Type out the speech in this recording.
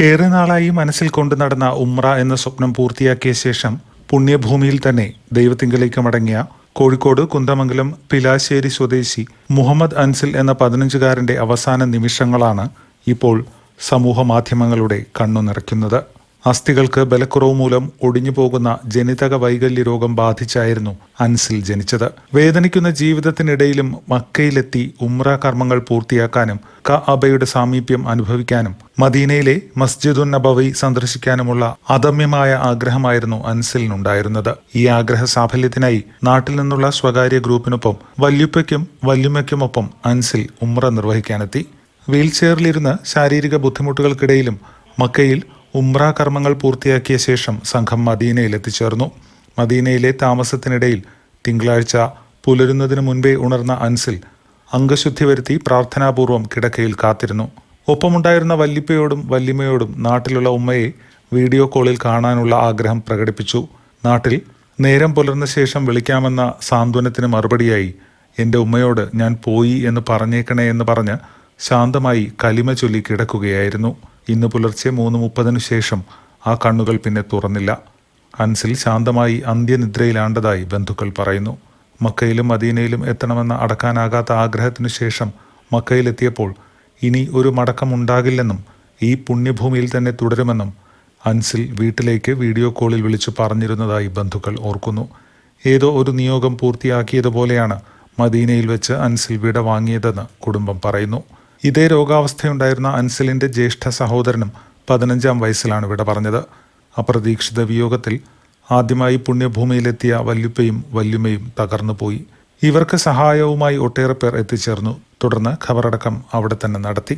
ഏറെ നാളായി മനസ്സിൽ കൊണ്ടു നടന്ന ഉമ്ര എന്ന സ്വപ്നം പൂർത്തിയാക്കിയ ശേഷം പുണ്യഭൂമിയിൽ തന്നെ ദൈവത്തിങ്കലേക്ക് മടങ്ങിയ കോഴിക്കോട് കുന്തമംഗലം പിലാശ്ശേരി സ്വദേശി മുഹമ്മദ് അൻസിൽ എന്ന പതിനഞ്ചുകാരന്റെ അവസാന നിമിഷങ്ങളാണ് ഇപ്പോൾ സമൂഹ മാധ്യമങ്ങളുടെ കണ്ണു നിറയ്ക്കുന്നത് അസ്ഥികൾക്ക് ബലക്കുറവ് മൂലം ഒടിഞ്ഞു പോകുന്ന ജനിതക വൈകല്യ രോഗം ബാധിച്ചായിരുന്നു അൻസിൽ ജനിച്ചത്. വേദനിക്കുന്ന ജീവിതത്തിനിടയിലും മക്കയിലെത്തി ഉമ്ര കർമ്മങ്ങൾ പൂർത്തിയാക്കാനും ക അബയുടെ സാമീപ്യം അനുഭവിക്കാനും മദീനയിലെ മസ്ജിദുൻ നബവി സന്ദർശിക്കാനുമുള്ള അദമ്യമായ ആഗ്രഹമായിരുന്നു അൻസിലിനുണ്ടായിരുന്നത്. ഈ ആഗ്രഹ സാഫല്യത്തിനായി നാട്ടിൽ നിന്നുള്ള സ്വകാര്യ ഗ്രൂപ്പിനൊപ്പം വല്യുപ്പയ്ക്കും വല്യുമ്മയ്ക്കുമൊപ്പം അൻസിൽ ഉമ്ര നിർവഹിക്കാനെത്തി. വീൽചെയറിലിരുന്ന് ശാരീരിക ബുദ്ധിമുട്ടുകൾക്കിടയിലും മക്കയിൽ ഉംറ കർമ്മങ്ങൾ പൂർത്തിയാക്കിയ ശേഷം സംഘം മദീനയിൽ എത്തിച്ചേർന്നു. മദീനയിലെ താമസത്തിനിടയിൽ തിങ്കളാഴ്ച പുലരുന്നതിന് മുൻപേ ഉണർന്ന അൻസിൽ അംഗശുദ്ധി വരുത്തി പ്രാർത്ഥനാപൂർവം കിടക്കയിൽ കാത്തിരുന്നു. ഒപ്പമുണ്ടായിരുന്ന വല്ലിപ്പയോടും വല്ലിമയോടും നാട്ടിലുള്ള ഉമ്മയെ വീഡിയോ കോളിൽ കാണാനുള്ള ആഗ്രഹം പ്രകടിപ്പിച്ചു. നാട്ടിൽ നേരം പുലർന്ന ശേഷം വിളിക്കാമെന്ന സാന്ത്വനത്തിന് മറുപടിയായി എന്റെ ഉമ്മയോട് ഞാൻ പോയി എന്ന് പറഞ്ഞേക്കണേ എന്ന് പറഞ്ഞ് ശാന്തമായി കലിമ ചൊല്ലി കിടക്കുകയായിരുന്നു. ഇന്ന് പുലർച്ചെ മൂന്ന് മുപ്പതിനു ശേഷം ആ കണ്ണുകൾ പിന്നെ തുറന്നില്ല. അൻസിൽ ശാന്തമായി അന്ത്യനിദ്രയിലാണ്ടതായി ബന്ധുക്കൾ പറയുന്നു. മക്കയിലും മദീനയിലും എത്തണമെന്ന അടക്കാനാകാത്ത ആഗ്രഹത്തിനു ശേഷം മക്കയിലെത്തിയപ്പോൾ ഇനി ഒരു മടക്കം ഉണ്ടാകില്ലെന്നും ഈ പുണ്യഭൂമിയിൽ തന്നെ തുടരുമെന്നും അൻസിൽ വീട്ടിലേക്ക് വീഡിയോ കോളിൽ വിളിച്ചു പറഞ്ഞിരുന്നതായി ബന്ധുക്കൾ ഓർക്കുന്നു. ഏതോ ഒരു നിയോഗം പൂർത്തിയാക്കിയതുപോലെയാണ് മദീനയിൽ വെച്ച് അൻസിൽ വിട വാങ്ങിയതെന്ന് കുടുംബം പറയുന്നു. ഇതേ രോഗാവസ്ഥയുണ്ടായിരുന്ന അൻസലിന്റെ ജ്യേഷ്ഠ സഹോദരനും പതിനഞ്ചാം വയസ്സിലാണ് വിട പറഞ്ഞത്. അപ്രതീക്ഷിത വിയോഗത്തിൽ ആദ്യമായി പുണ്യഭൂമിയിലെത്തിയ വല്യുപ്പയും വല്യുമയും തകർന്നുപോയി ഇവർക്ക് സഹായവുമായി ഒട്ടേറെ പേർ എത്തിച്ചേർന്നു. തുടർന്ന് ഖബറടക്കം അവിടെ തന്നെ നടത്തി.